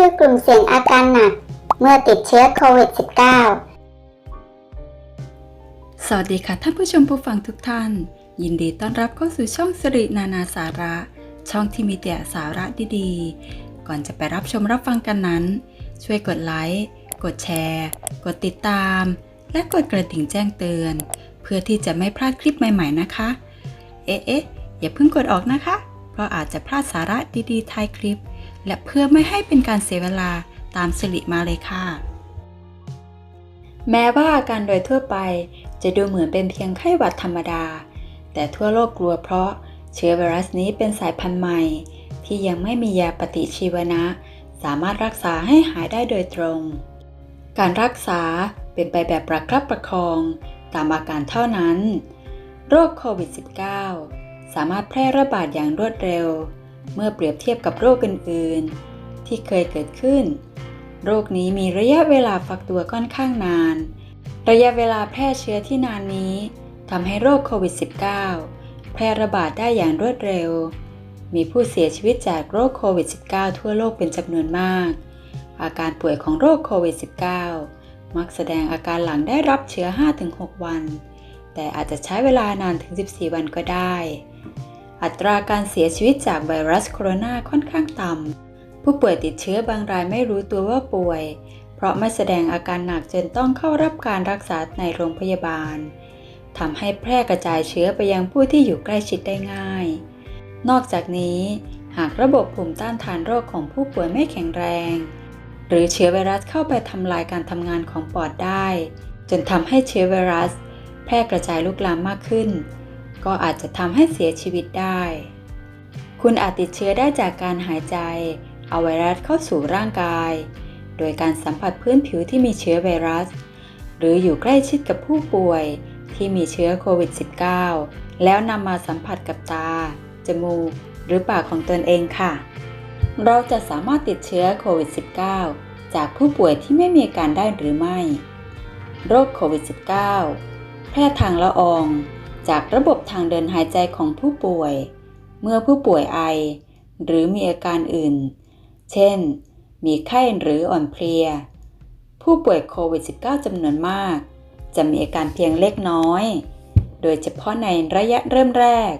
คือกลุ่มเสี่ยงอาการหนัก เมื่อติดเชื้อโควิด -19 สวัสดีค่ะท่านผู้ชมผู้ฟังทุกท่าน ยินดีต้อนรับเข้าสู่ช่องสิรินานาสาระ ช่องที่มีแต่สาระดีๆ ก่อนจะไปรับชมรับฟังกันนั้น ช่วยกดไลค์กดแชร์ กดติดตาม และกดกระดิ่งแจ้งเตือน เพื่อที่จะไม่พลาดคลิปใหม่ๆนะคะ เอ๊ะเอ๊ะอย่าเพิ่งกดออกนะคะ เพราะอาจจะพลาดสาระดีๆท้ายคลิป และเพื่อไม่ให้เป็นการเสียเวลาตามสิริมาเลยค่ะ แม้ว่าอาการโดยทั่วไปจะดูเหมือนเป็นเพียงไข้หวัดธรรมดา แต่ทั่วโลกกลัวเพราะเชื้อไวรัสนี้เป็นสายพันธุ์ใหม่ ที่ยังไม่มียาปฏิชีวนะ สามารถรักษาให้หายได้โดยตรง การรักษาเป็นไปแบบประคับประคองตามอาการเท่านั้น โรคโควิด -19 สามารถแพร่ระบาดอย่างรวดเร็ว เมื่อเปรียบเทียบกับโรคอื่นๆ ที่เคยเกิดขึ้น โรคนี้มีระยะเวลาฟักตัวค่อนข้างนาน ระยะเวลาแพร่เชื้อที่นานนี้ทำให้โรคโควิด -19 แพร่ระบาดได้อย่างรวดเร็ว มีผู้เสียชีวิตจากโรคโควิด -19 ทั่วโลกเป็นจำนวนมาก อาการป่วยของโรคโควิด -19 มักแสดงอาการหลังได้รับเชื้อ 5-6 วัน แต่อาจจะใช้เวลานานถึง 14 วันก็ได้ อัตราการเสียชีวิตจากไวรัสโคโรนาค่อนข้างต่ำ ผู้ป่วยติดเชื้อบางรายไม่รู้ตัวว่าป่วย เพราะไม่แสดงอาการหนักจนต้องเข้ารับการรักษาในโรงพยาบาลทำให้แพร่กระจายเชื้อไปยังผู้ที่อยู่ใกล้ชิดได้ง่าย นอกจากนี้หากระบบภูมิต้านทานโรคของผู้ป่วยไม่แข็งแรง หรือเชื้อไวรัสเข้าไปทำลายการทำงานของปอดได้ จนทำให้เชื้อไวรัส แพร่กระจายลุกลามมากขึ้น ก็อาจจะทำให้เสียชีวิตได้ คุณอาจติดเชื้อได้จากการหายใจ เอาไวรัสเข้าสู่ร่างกาย โดยการสัมผัสพื้นผิวที่มีเชื้อไวรัส หรืออยู่ใกล้ชิดกับผู้ป่วยที่มีเชื้อโควิด -19 แล้วนำมาสัมผัสกับตา จมูก หรือปากของตนเองค่ะ เราจะสามารถติดเชื้อโควิด -19 จากผู้ป่วยที่ไม่มีอาการได้หรือไม่ โรคโควิด -19 แพร่ทางละออง จากระบบทางเดินหายใจของผู้ป่วย เมื่อผู้ป่วยไอ หรือมีอาการอื่น เช่น มีไข้หรืออ่อนเพลีย ผู้ป่วยโควิด -19 จำนวนมาก จะมีอาการเพียงเล็กน้อย โดยเฉพาะในระยะเริ่มแรก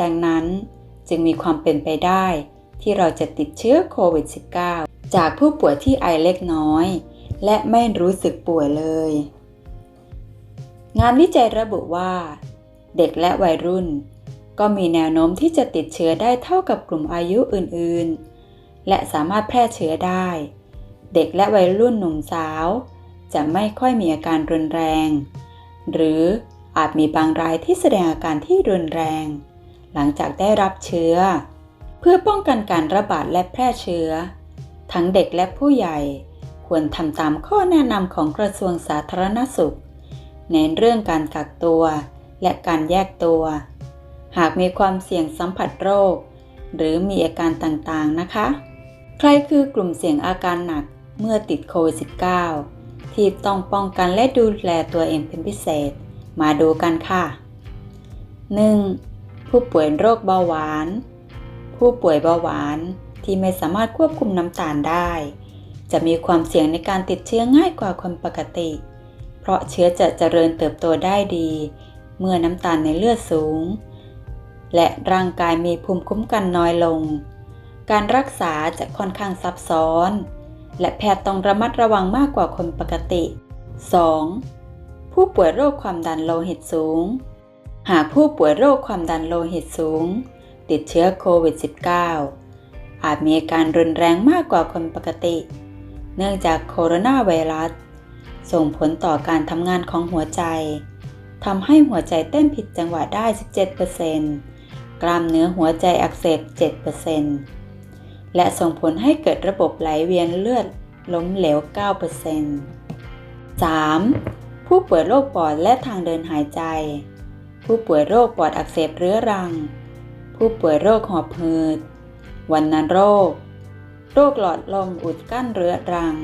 ดังนั้นจึงมีความเป็นไปได้ที่เราจะติดเชื้อโควิด -19 จากผู้ป่วยที่ไอเล็กน้อย และไม่รู้สึกป่วยเลย งานวิจัยระบุว่า เด็กและวัยรุ่น ก็มีแนวโน้มที่จะติดเชื้อได้เท่ากับกลุ่มอายุอื่นๆ และสามารถแพร่เชื้อได้ เด็กและวัยรุ่นหนุ่มสาว จะไม่ค่อยมีอาการรุนแรง หรืออาจมีบางรายที่แสดงอาการที่รุนแรง หลังจากได้รับเชื้อ เพื่อป้องกันการระบาดและแพร่เชื้อ ทั้งเด็กและผู้ใหญ่ควรทำตามข้อแนะนำของกระทรวงสาธารณสุขเน้นเรื่องการกักตัว และการแยกตัว หากมีความเสี่ยงสัมผัสโรค หรือมีอาการต่างๆนะคะ ใครคือกลุ่มเสี่ยงอาการหนักเมื่อติดโควิด -19 ที่ต้องป้องกันและดูแลตัวเองเป็นพิเศษ มาดูกันค่ะ 1. ผู้ป่วยโรคเบาหวาน ผู้ป่วยเบาหวานที่ไม่สามารถควบคุมน้ำตาลได้ จะมีความเสี่ยงในการติดเชื้อง่ายกว่าคนปกติ เพราะเชื้อจะเจริญเติบโตได้ดี เมื่อน้ำตาลในเลือดสูง และร่างกายมีภูมิคุ้มกันน้อยลง การรักษาจะค่อนข้างซับซ้อน และแพทย์ต้องระมัดระวังมากกว่าคนปกติ 2. ผู้ป่วยโรคความดันโลหิตสูง หากผู้ป่วยโรคความดันโลหิตสูง ติดเชื้อโควิด -19 อาจมีอาการรุนแรงมากกว่าคนปกติ เนื่องจากโคโรนาไวรัส ส่งผลต่อการทำงานของหัวใจ ทำให้หัวใจเต้นผิดจังหวะได้ 17%กล้ามเนื้อหัวใจอักเสบ 7%และส่งผลให้เกิดระบบไหลเวียนเลือดล้มเหลว 9% 3. ผู้ป่วยโรคปอดและทางเดินหายใจ ผู้ป่วยโรคปอดอักเสบเรื้อรัง ผู้ป่วยโรคหอบหืด วัณโรค โรคหลอดลมอุดกั้นเรื้อรัง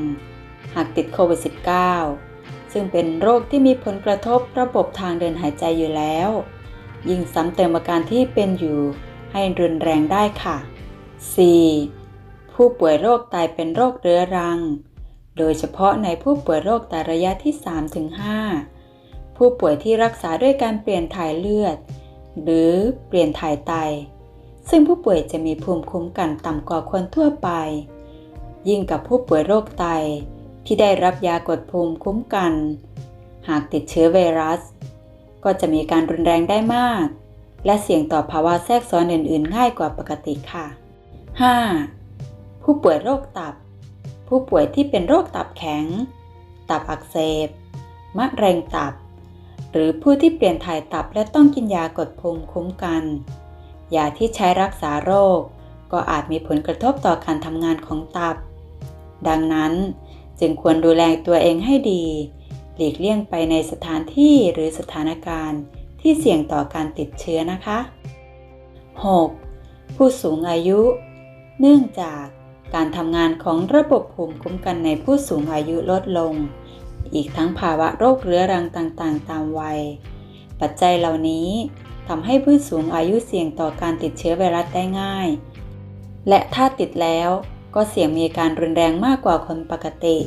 หากติดโควิด -19 ซึ่งเป็นโรคที่มีผลกระทบระบบทางเดินหายใจอยู่แล้ว ยิ่งซ้ำเติมอาการที่เป็นอยู่ให้รุนแรงได้ค่ะ 4. ผู้ป่วยโรคไตเป็นโรคเรื้อรัง โดยเฉพาะในผู้ป่วยโรคไตระยะที่ 3-5 ผู้ป่วยที่รักษาด้วยการเปลี่ยนถ่ายเลือด หรือเปลี่ยนถ่ายไต ซึ่งผู้ป่วยจะมีภูมิคุ้มกันต่ำกว่าคนทั่วไป ยิ่งกับผู้ป่วยโรคไต ที่ได้รับยากดภูมิคุ้มกัน หากติดเชื้อไวรัส ก็จะมีการรุนแรงได้มาก และเสี่ยงต่อภาวะแทรกซ้อนอื่น ๆ ง่ายกว่าปกติค่ะ 5. ผู้ป่วยโรคตับ ผู้ป่วยที่เป็นโรคตับแข็ง ตับอักเสบ มะเร็งตับ หรือผู้ที่เปลี่ยนถ่ายตับและต้องกินยากดภูมิคุ้มกัน ยาที่ใช้รักษาโรค ก็อาจมีผลกระทบต่อการทำงานของตับ ดังนั้น จึงควรดูแลตัวเองให้ดี หลีกเลี่ยงไปในสถานที่หรือสถานการณ์ที่เสี่ยงต่อการติดเชื้อนะคะ 6. ผู้สูงอายุ เนื่องจากการทำงานของระบบภูมิคุ้มกันในผู้สูงอายุลดลง อีกทั้งภาวะโรคเรื้อรังต่างๆ ตามวัย ปัจจัยเหล่านี้ทำให้ผู้สูงอายุเสี่ยงต่อการติดเชื้อไวรัสได้ง่าย และถ้าติดแล้ว ก็เสี่ยงมีการรุนแรงมากกว่าคนปกติ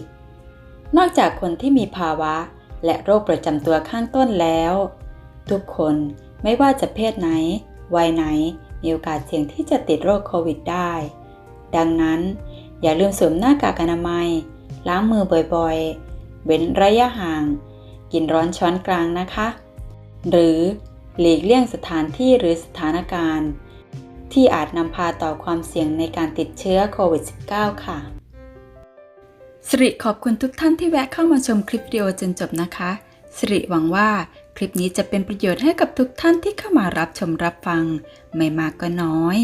นอกจากคนที่มีภาวะและโรคประจำตัวข้างต้นแล้ว ทุกคนไม่ว่าจะเพศไหน วัยไหน มีโอกาสเสี่ยงที่จะติดโรคโควิดได้ ดังนั้น อย่าลืมสวมหน้ากากอนามัย ล้างมือบ่อยๆ เว้นระยะห่าง กินร้อนช้อนกลางนะคะ หรือหลีกเลี่ยงสถานที่หรือสถานการณ์ ที่อาจนำพาต่อความเสี่ยงในการติดเชื้อโควิด -19 ค่ะสิริขอบคุณทุกท่านที่แวะเข้ามาชมคลิปวิดีโอจนจบนะคะสิริหวังว่าคลิปนี้จะเป็นประโยชน์ให้กับทุกท่านที่เข้ามารับชมรับฟัง ไม่มากก็น้อย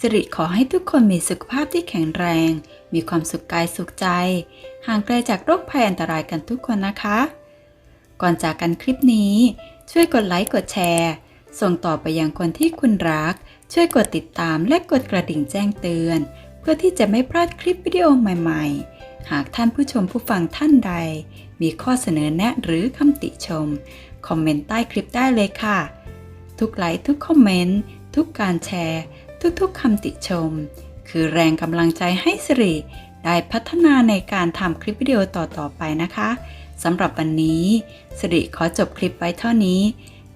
สิริขอให้ทุกคนมีสุขภาพที่แข็งแรง มีความสุขกายสุขใจ ห่างไกลจากโรคภัยอันตรายกันทุกคนนะคะ ก่อนจากกันคลิปนี้ ช่วยกดไลค์กดแชร์ ส่งต่อไปยังคนที่คุณรัก ช่วยกดติดตามและกดกระดิ่งแจ้งเตือน เพื่อที่จะไม่พลาดคลิปวิดีโอใหม่ ๆ หากท่านผู้ชมผู้ฟังท่านใด มีข้อเสนอแนะหรือคำติชม คอมเมนต์ใต้คลิปได้เลยค่ะ ทุกไลค์ทุกคอมเมนต์ทุกการแชร์ ทุกๆคำติชม คือแรงกำลังใจให้สิริได้พัฒนาในการทำคลิปวิดีโอต่อๆไปนะคะสำหรับวันนี้สิริขอจบคลิปไว้เท่านี้